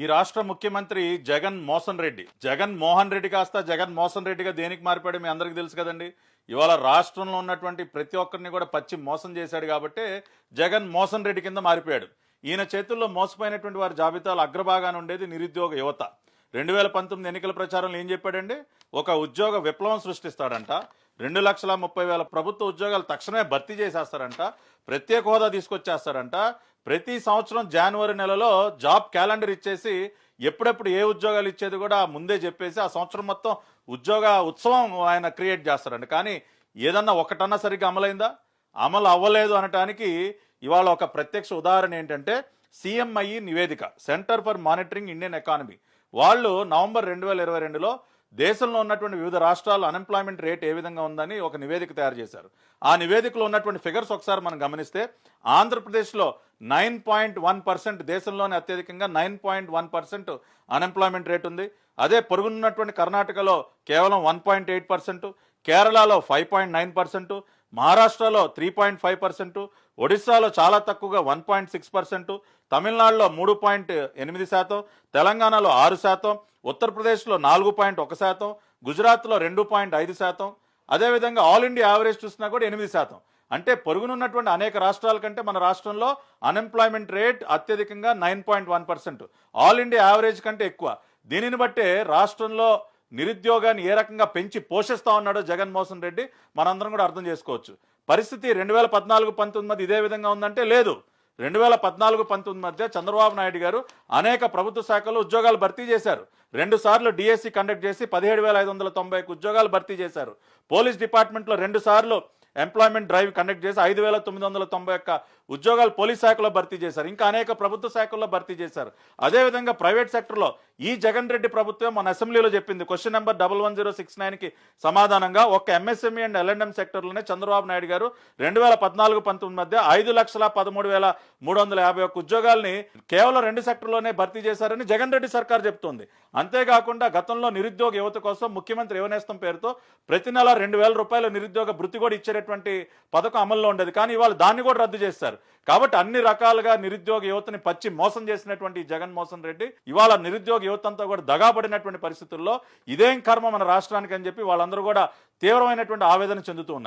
ఈ రాష్ట్ర ముఖ్యమంత్రి జగన్ మోహన్ రెడ్డి. జగన్ మోహన్ రెడ్డి కాస్త జగన్ మోహన్ రెడ్డిగా దేనికి మారిపోయాడు మీ అందరికీ తెలుసు కదండి? ఇవాళ రాష్ట్రంలో ఉన్నటువంటి ప్రతి ఒక్కరిని కూడా పచ్చి మోసం చేశాడు కాబట్టి జగన్ మోహన్ రెడ్డి కింద మారిపోయాడు. ఈయన చేతుల్లో మోసపోయినటువంటి వారి జాబితాలో అగ్రభాగాన ఉండేది నిరుద్యోగ యువత. రెండు వేల పంతొమ్మిది ఎన్నికల ప్రచారంలో ఏం చెప్పాడండి? ఒక ఉద్యోగ విప్లవం సృష్టిస్తాడంట. రెండు లక్షల ముప్పై వేల ప్రభుత్వ ఉద్యోగాలు తక్షణమే భర్తీ చేసేస్తారంట. ప్రత్యేక హోదా తీసుకొచ్చేస్తారంట. ప్రతి సంవత్సరం జనవరి నెలలో జాబ్ క్యాలెండర్ ఇచ్చేసి ఎప్పుడెప్పుడు ఏ ఉద్యోగాలు ఇచ్చేది కూడా ముందే చెప్పేసి ఆ సంవత్సరం మొత్తం ఉద్యోగ ఉత్సవం ఆయన క్రియేట్ చేస్తారంట. కానీ ఏదన్నా ఒకటన్నా సరిగ్గా అమలైందా? అమలు అవ్వలేదు అనటానికి ఇవాళ ఒక ప్రత్యక్ష ఉదాహరణ ఏంటంటే సిఎంఐ నివేదిక centre for monitoring Indian economy. వాళ్ళు నవంబర్ రెండు వేల ఇరవై రెండులో దేశంలో ఉన్నటువంటి వివిధ రాష్ట్రాల్లో అన్ఎంప్లాయ్మెంట్ రేట్ ఏ విధంగా ఉందని ఒక నివేదిక తయారు చేశారు. ఆ నివేదికలో ఉన్నటువంటి ఫిగర్స్ ఒకసారి మనం గమనిస్తే ఆంధ్రప్రదేశ్లో నైన్ పాయింట్ వన్ పర్సెంట్ దేశంలోనే అత్యధికంగా nine point one percent unemployment rate ఉంది. అదే పొరుగున్నటువంటి కర్ణాటకలో కేవలం వన్ పాయింట్ ఎయిట్ పర్సెంట్ కేరళలో ఫైవ్ పాయింట్ నైన్ పర్సెంట్ మహారాష్ట్రలో త్రీ పాయింట్ ఫైవ్ పర్సెంట్ ఒడిశాలో చాలా తక్కువగా వన్ పాయింట్ సిక్స్ పర్సెంట్ తమిళనాడులో మూడు పాయింట్ ఎనిమిది శాతం తెలంగాణలో ఆరు శాతం ఉత్తరప్రదేశ్లో నాలుగు పాయింట్ ఒక శాతం గుజరాత్లో రెండు పాయింట్ ఐదు శాతం. అదేవిధంగా ఆల్ ఇండియా యావరేజ్ చూసినా కూడా ఎనిమిది శాతం. అంటే పొరుగునున్నటువంటి అనేక రాష్ట్రాల కంటే మన రాష్ట్రంలో అన్ఎంప్లాయ్మెంట్ రేట్ అత్యధికంగా nine point one percent all India average కంటే ఎక్కువ. దీనిని బట్టే రాష్ట్రంలో నిరుద్యోగాన్ని ఏ రకంగా పెంచి పోషిస్తా ఉన్నాడో జగన్మోహన్ రెడ్డి మనందరం కూడా అర్థం చేసుకోవచ్చు. పరిస్థితి రెండు వేల పద్నాలుగు పంతొమ్మిది మధ్య ఇదే విధంగా ఉందంటే లేదు. రెండు వేల పద్నాలుగు పంతొమ్మిది మధ్య చంద్రబాబు నాయుడు గారు అనేక ప్రభుత్వ శాఖలో ఉద్యోగాలు భర్తీ చేశారు. రెండు సార్లు డిఎస్సి కండక్ట్ చేసి పదిహేడు వేల ఐదు వందల తొంభై ఉద్యోగాలు భర్తీ చేశారు. పోలీస్ డిపార్ట్మెంట్లో రెండు సార్లు ఎంప్లాయ్మెంట్ డ్రైవ్ కండక్ట్ చేసి ఐదు వేల తొమ్మిది వందల తొంభై ఒక్క ఉద్యోగాలు పోలీస్ శాఖలో భర్తీ చేశారు. ఇంకా అనేక ప్రభుత్వ శాఖల్లో భర్తీ చేశారు. అదేవిధంగా ప్రైవేట్ సెక్టర్లో ఈ జగన్ రెడ్డి ప్రభుత్వం మన అసెంబ్లీలో చెప్పింది. Question number double one zero six నైన్కి సమాధానంగా ఒక్క ఎంఎస్ఎంఈ అండ్ ఎల్ఎండ్ఎం సెక్టర్లోనే చంద్రబాబు నాయుడు గారు రెండు వేల పద్నాలుగు పంతొమ్మిది మధ్య ఐదు లక్షల పదమూడు వేల మూడు వందల యాభై ఒక్క ఉద్యోగాల్ని కేవలం రెండు సెక్టర్లోనే భర్తీ చేశారని జగన్ రెడ్డి సర్కార్ చెప్తోంది. అంతేకాకుండా గతంలో నిరుద్యోగ యువత కోసం ముఖ్యమంత్రి యువనేస్తం పేరుతో ప్రతి నెల రెండు వేల రూపాయల నిరుద్యోగ భృతి కూడా అనేటువంటి పథకం అమల్లో ఉండేది. కానీ ఇవాళ దాన్ని కూడా రద్దు చేస్తారు. కాబట్టి అన్ని రకాలుగా నిరుద్యోగ యువతని పచ్చి మోసం చేసినటువంటి జగన్ మోహన్ రెడ్డి ఇవాళ నిరుద్యోగ యువతంతా కూడా దగాపడినటువంటి పరిస్థితుల్లో ఇదేం కర్మ మన రాష్ట్రానికి అని చెప్పి వాళ్ళందరూ కూడా తీవ్రమైనటువంటి ఆవేదన చెందుతూ ఉన్నారు.